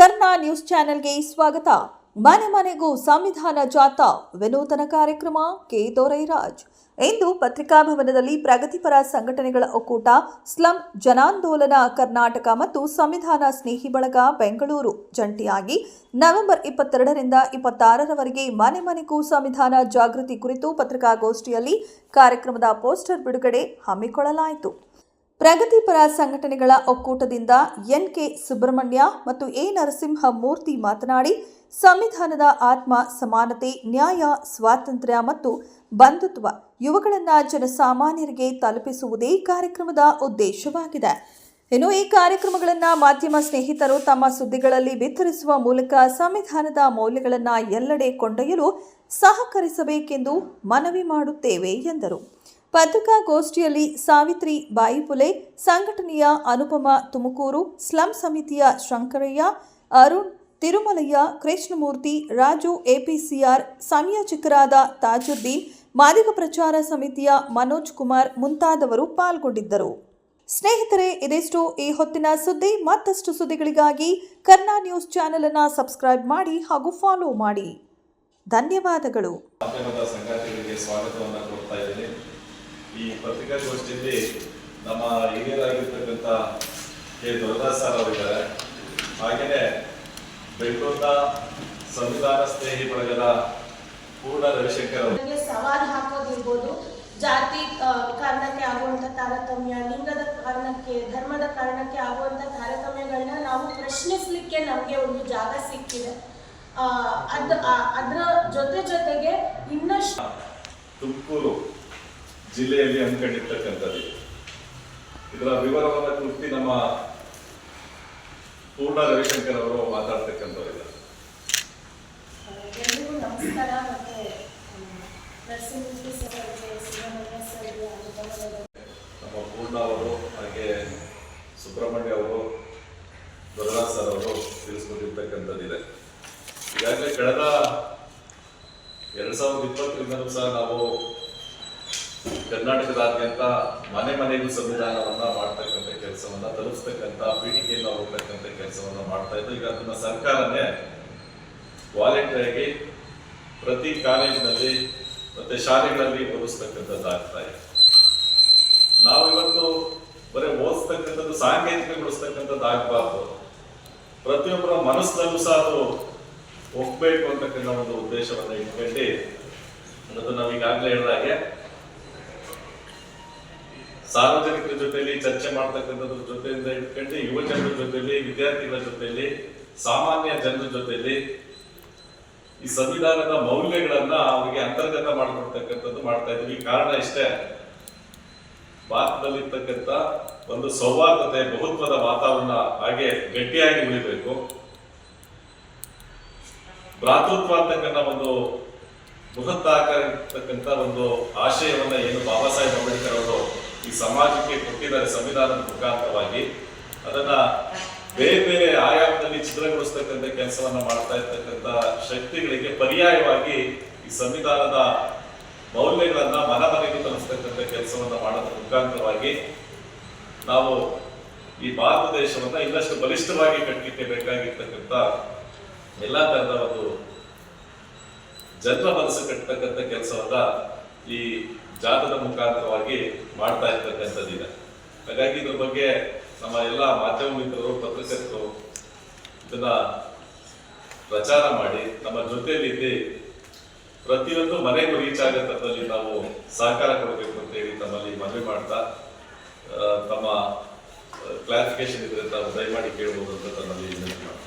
ಕರ್ನಾ news ಚಾನೆಲ್ಗೆ ಸ್ವಾಗತ. ಮನೆ ಮನೆಗೂ ಸಂವಿಧಾನ ಜಾಥಾ, ವಿನೂತನ ಕಾರ್ಯಕ್ರಮ, ಕೆ ದೊರೈರಾಜ್. ಇಂದು ಪತ್ರಿಕಾಭವನದಲ್ಲಿ ಪ್ರಗತಿಪರ ಸಂಘಟನೆಗಳ ಒಕ್ಕೂಟ, ಸ್ಲಂ ಜನಾಂದೋಲನ, ಕರ್ನಾಟಕ ಮತ್ತು ಸಂವಿಧಾನ ಸ್ನೇಹಿ ಬಳಗ, ಬೆಂಗಳೂರು. ಜಂಟಿಯಾಗಿ ನವೆಂಬರ್ ಇಪ್ಪತ್ತೆರಡರಿಂದ ಇಪ್ಪತ್ತಾರರವರೆಗೆ ಮನೆ ಮನೆಗೂ ಸಂವಿಧಾನ ಜಾಗೃತಿ ಕುರಿತು ಪತ್ರಿಕಾಗೋಷ್ಠಿಯಲ್ಲಿ ಕಾರ್ಯಕ್ರಮದ ಪೋಸ್ಟರ್ ಬಿಡುಗಡೆ ಹಮ್ಮಿಕೊಳ್ಳಲಾಯಿತು. ಪ್ರಗತಿಪರ ಸಂಘಟನೆಗಳ ಒಕ್ಕೂಟದಿಂದ ಎನ್ ಕೆ ಸುಬ್ರಹ್ಮಣ್ಯ ಮತ್ತು ಎ ನರಸಿಂಹ ಮೂರ್ತಿ ಮಾತನಾಡಿ, ಸಂವಿಧಾನದ ಆತ್ಮ, ಸಮಾನತೆ, ನ್ಯಾಯ, ಸ್ವಾತಂತ್ರ್ಯ ಮತ್ತು ಬಂಧುತ್ವ ಇವುಗಳನ್ನು ಜನಸಾಮಾನ್ಯರಿಗೆ ತಲುಪಿಸುವುದೇ ಕಾರ್ಯಕ್ರಮದ ಉದ್ದೇಶವಾಗಿದೆ. ಇನ್ನು ಈ ಕಾರ್ಯಕ್ರಮಗಳನ್ನು ಮಾಧ್ಯಮ ಸ್ನೇಹಿತರು ತಮ್ಮ ಸುದ್ದಿಗಳಲ್ಲಿ ಬಿತ್ತರಿಸುವ ಮೂಲಕ ಸಂವಿಧಾನದ ಮೌಲ್ಯಗಳನ್ನು ಎಲ್ಲೆಡೆ ಕೊಂಡೊಯ್ಯಲು ಸಹಕರಿಸಬೇಕೆಂದು ಮನವಿ ಮಾಡುತ್ತೇವೆ ಎಂದರು. ಪತ್ರಿಕಾಗೋಷ್ಠಿಯಲ್ಲಿ ಸಾವಿತ್ರಿ ಬಾಯಿಪುಲೆ, ಸಂಘಟನೆಯ ಅನುಪಮ ತುಮಕೂರು, ಸ್ಲಂ ಸಮಿತಿಯ ಶಂಕರಯ್ಯ, ಅರುಣ್ ತಿರುಮಲಯ್ಯ, ಕೃಷ್ಣಮೂರ್ತಿ, ರಾಜು ಎಪಿಸಿಆರ್ ಸಂಯೋಜಕರಾದ ತಾಜುದ್ದೀನ್, ಮಾದಿಗ ಪ್ರಚಾರ ಸಮಿತಿಯ ಮನೋಜ್ ಕುಮಾರ್ ಮುಂತಾದವರು ಪಾಲ್ಗೊಂಡಿದ್ದರು. ಸ್ನೇಹಿತರೆ, ಇದಿಷ್ಟು. ಈ ಹೊತ್ತಿನ ಸುದ್ದಿ ಮತ್ತಷ್ಟು ಸುದ್ದಿಗಳಿಗಾಗಿ ಕರ್ನಾ ನ್ಯೂಸ್ ಚಾನೆಲ್ ಅನ್ನು ಸಬ್ಸ್ಕ್ರೈಬ್ ಮಾಡಿ ಹಾಗೂ ಫಾಲೋ ಮಾಡಿ. ಧನ್ಯವಾದಗಳು. ಈ ಪತ್ರಿಕಾಗೋಷ್ಠಿಯಲ್ಲಿ ನಮ್ಮ ಹಿರಿಯರಾಗಿರ್ತಕ್ಕಂಥ ಕೆ. ದೊರದಾಸ್ ಸರ್ ಅವರಿದ್ದಾರೆ. ಹಾಗೆಯೇ ಬೆಂಗಳೂರಿನ ಸಂವಿಧಾನ ಸ್ನೇಹಿ ಬಳಗದ ಪೂರ್ಣ ರವಿಶಂಕರ್ ಅವರು. ಸವಾಲು ಹಾಕೋದಿರ್ಬೋದು. ಜಾತಿ ಕಾರಣಕ್ಕೆ ಆಗುವಂತ ತಾರತಮ್ಯ ಲಿಂಗದ ಕಾರಣಕ್ಕೆ ಧರ್ಮದ ಕಾರಣಕ್ಕೆ ಆಗುವಂತ ತಾರತಮ್ಯಗಳನ್ನ ನಾವು ಪ್ರಶ್ನಿಸ್ಲಿಕ್ಕೆ ನಮಗೆ ಒಂದು ಜಾಗ ಸಿಕ್ಕಿದೆ. ಅದ್ರ ಜೊತೆ ಜೊತೆಗೆ ಇನ್ನಷ್ಟು ತುಮಕೂರು ಜಿಲ್ಲೆಯಲ್ಲಿ ಹಮ್ಮಿಕೊಂಡಿರ್ತಕ್ಕಂಥದ್ದು ಇದರ ವಿವರವನ್ನು ಕುರಿತು ನಮ್ಮ ಪೂರ್ಣ ರವಿಶಂಕರ್ ಅವರು ಎಲ್ರಿಗೂ ನಮಸ್ಕಾರ ಮತ್ತೆ ಅನುಪಮ ನಮ್ಮ ಪೂರ್ಣ ಅವರು ಹಾಗೆ ಸುಬ್ರಹ್ಮಣ್ಯ ಅವರು ದೊರದಾಸ್ ಸರ್ ಅವರು ತಿಳಿಸ್ಕೊಂಡಿರ್ತಕ್ಕಂಥದ್ದಿದೆ ಈಗಾಗಲೇ ಕಳೆದ ಎರಡ್ ಸಾವಿರದ ಇಪ್ಪತ್ತರಿಂದ ಸಹ ನಾವು ಕರ್ನಾಟಕದಾದ್ಯಂತ ಮನೆ ಮನೆಗೂ ಸಂವಿಧಾನವನ್ನ ಮಾಡ್ತಕ್ಕಂಥ ಕೆಲಸವನ್ನ, ತಲುಪಿಸ್ತಕ್ಕಂಥ ಪೀಠಿಕೆಯಿಂದ ಹೋಗ್ತಕ್ಕಂಥ ಕೆಲಸವನ್ನ ಮಾಡ್ತಾ ಇದ್ದು, ಈಗ ಅದನ್ನ ಸರ್ಕಾರನೇ ವಾಲಂಟಿಯರ್ಗೆ ಪ್ರತಿ ಕಾಲೇಜಿನಲ್ಲಿ ಮತ್ತೆ ಶಾಲೆಗಳಲ್ಲಿ ಓದಿಸ್ತಕ್ಕಂಥದ್ದಾಗ್ತಾ ಇದೆ. ನಾವು ಇವತ್ತು ಬರೀ ಓದಿಸ್ತಕ್ಕಂಥದ್ದು, ಸಾಂಕೇತಿಕಗೊಳಿಸ್ತಕ್ಕಂಥದ್ದು ಆಗಬಾರ್ದು. ಪ್ರತಿಯೊಬ್ಬರ ಮನಸ್ಸಿನಲ್ಲೂ ಸಹ ಅದು ಒಪ್ಬೇಕು ಅಂತಕ್ಕಂಥ ಒಂದು ಉದ್ದೇಶವನ್ನು ಇಟ್ಕೊಂಡು ಅದು ನಾವು ಈಗಾಗಲೇ ಹೇಳಿದಾಗೆ ಸಾರ್ವಜನಿಕರ ಜೊತೆಯಲ್ಲಿ ಚರ್ಚೆ ಮಾಡ್ತಕ್ಕಂಥದ್ರ ಜೊತೆಯಿಂದ ಇಟ್ಕೊಂಡು ಯುವ ಜನರ ಜೊತೆಲಿ ವಿದ್ಯಾರ್ಥಿಗಳ ಜೊತೆಯಲ್ಲಿ, ಸಾಮಾನ್ಯ ಜನರ ಜೊತೆಯಲ್ಲಿ ಈ ಸಂವಿಧಾನದ ಮೌಲ್ಯಗಳನ್ನ ಅವರಿಗೆ ಅಂತರ್ಗತ ಮಾಡಿಕೊಡ್ತಕ್ಕಂಥದ್ದು ಮಾಡ್ತಾ ಇದ್ವಿ ಕಾರಣ ಇಷ್ಟೇ, ಭಾರತದಲ್ಲಿರ್ತಕ್ಕಂಥ ಒಂದು ಸೌಹಾರ್ದತೆ, ಬಹುತ್ವದ ವಾತಾವರಣ ಹಾಗೆ ಗಟ್ಟಿಯಾಗಿ ಉಳಿಬೇಕು. ಭ್ರಾತೃತ್ವ ಅಂತಕ್ಕಂಥ ಒಂದು ಬೃಹತ್ತಾಗಿರ್ತಕ್ಕಂಥ ಒಂದು ಆಶಯವನ್ನ ಏನು ಬಾಬಾ ಸಾಹೇಬ್ ಅಂಬೇಡ್ಕರ್ ಅವರು ಈ ಸಮಾಜಕ್ಕೆ ಕೊಟ್ಟಿದ್ದಾರೆ ಸಂವಿಧಾನದ ಮುಖಾಂತರವಾಗಿ. ಅದನ್ನ ಬೇರೆ ಬೇರೆ ಆಯಾಮದಲ್ಲಿ ಚಿತ್ರಗೊಳಿಸ್ತಕ್ಕಂಥ ಕೆಲಸವನ್ನ ಮಾಡ್ತಾ ಇರ್ತಕ್ಕಂಥ ಶಕ್ತಿಗಳಿಗೆ ಪರ್ಯಾಯವಾಗಿ ಈ ಸಂವಿಧಾನದ ಮೌಲ್ಯಗಳನ್ನ ಮನ ಮನೆಗೆ ತಲುಪಿಸ್ತಕ್ಕಂಥ ಕೆಲಸವನ್ನ ಮಾಡೋದ್ರ ಮುಖಾಂತರವಾಗಿ ನಾವು ಈ ಭಾರತ ದೇಶವನ್ನ ಇನ್ನಷ್ಟು ಬಲಿಷ್ಠವಾಗಿ ಕಟ್ಟಲಿಕ್ಕೆ ಬೇಕಾಗಿರ್ತಕ್ಕಂಥ ಎಲ್ಲ ತರದ ಒಂದು ಜನರ ಮನಸ್ಸು ಕಟ್ಟತಕ್ಕಂಥ ಕೆಲಸವನ್ನ ಈ ಜಾತದ ಮುಖಾಂತರವಾಗಿ ಮಾಡ್ತಾ ಇರ್ತಕ್ಕಂಥದ್ದಿದೆ ಹಾಗಾಗಿ ಇದ್ರ ಬಗ್ಗೆ ನಮ್ಮ ಎಲ್ಲ ಮಾಧ್ಯಮ ಮಿತ್ರರು ಪತ್ರಕರ್ತರು ಇದನ್ನ ಪ್ರಚಾರ ಮಾಡಿ, ನಮ್ಮ ಜೊತೆಯಲ್ಲಿ ಪ್ರತಿಯೊಂದು ಮನೆಗೂ ರೀಚ್ ಆಗೋ ಥರದಲ್ಲಿ ನಾವು ಸಹಕಾರ ಕೊಡಬೇಕು ಅಂತ ಹೇಳಿ ತಮ್ಮಲ್ಲಿ ಮನವಿ ಮಾಡ್ತಾ ತಮ್ಮ ಕ್ಲಾರಿಫಿಕೇಶನ್ ಇದ್ರೆ ತಾವು ದಯಮಾಡಿ ಕೇಳ್ಬೋದು ಅಂತ ತಮ್ಮಲ್ಲಿ ವಿನಂತಿ ಮಾಡ್ತೀನಿ